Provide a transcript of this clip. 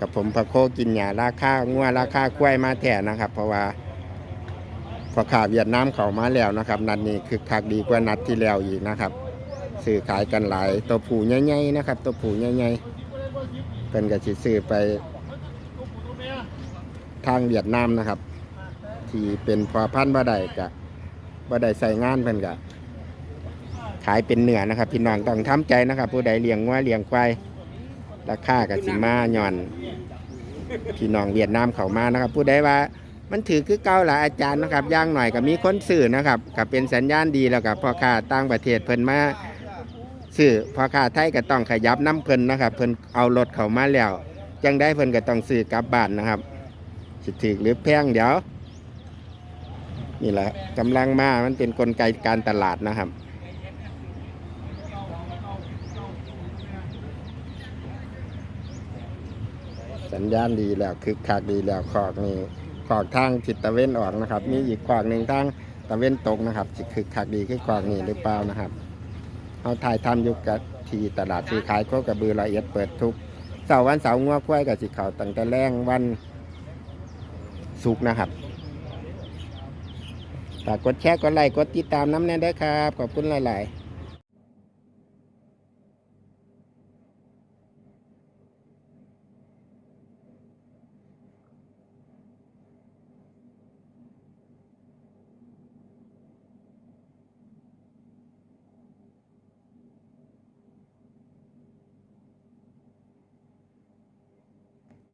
กับผมพะโคกินหยาราคางัวราคากล้วยมาแท้นะครับ เพราะว่าพอขาเวียดนามเขามาแล้วนะครับ นัดนี้คือคักดีกว่านัดที่แล้วอีกนะครับซื้อขายกันหลายตัวผูใหญ่ๆนะครับตัวผูใหญ่ๆเป็นกระสิซื้อไปทางเวียดนามนะครับ ที่เป็นพอพันธุ์บ่ได้กะบ่ได้ใส่งานเพิ่นกะขายเป็นเนื้อนะครับ พี่น้องต้องทำใจนะครับ ผู้ใดเลี้ยงวัวเลี้ยงควาย ราคากับสิมาย่อนพี่น้องเวียดนามเขามานะครับ ผู้ใดว่ามันถือคือเก่าหละอาจารย์นะครับย่างหน่อยก็มีคนซื้อนะครับก็เป็นสัญญาณดีแล้วกับพ่อค้าต่างประเทศเพิ่นมาซื้อพ่อค้าไทยก็ต้องขยับน้ำเพิ่นนะครับเพิ่นเอารถเขามาแล้วจังได้เพิ่นก็ต้องซื้อกลับบ้านนะครับสิถือหรือแพงเดี๋ยวนี่แหละกำลังมามันเป็นกลไกการตลาดนะครับ สัญญาณดีแล้วคึกคักดีแล้วขอกนี่ขอกทางทิศตะเวนออกนะครับมีอีกขอกหนึ่งทางตะเวนตกนะครับสิคึกคักดีคือขอกนี่หรือเปล่านะครับเอาถ่ายทำอยู่กับที่ตลาดซื้อขายโคกระบือละเอียดเปิดทุกเสาร์วันเสาร์งัวควายกับสิเขาตั้งแต่แรงวันศุกนะครับฝากกดแชร์กดไลค์กดติดตามน้ำแน่ด้วยครับ ขอบคุณหลาย ๆ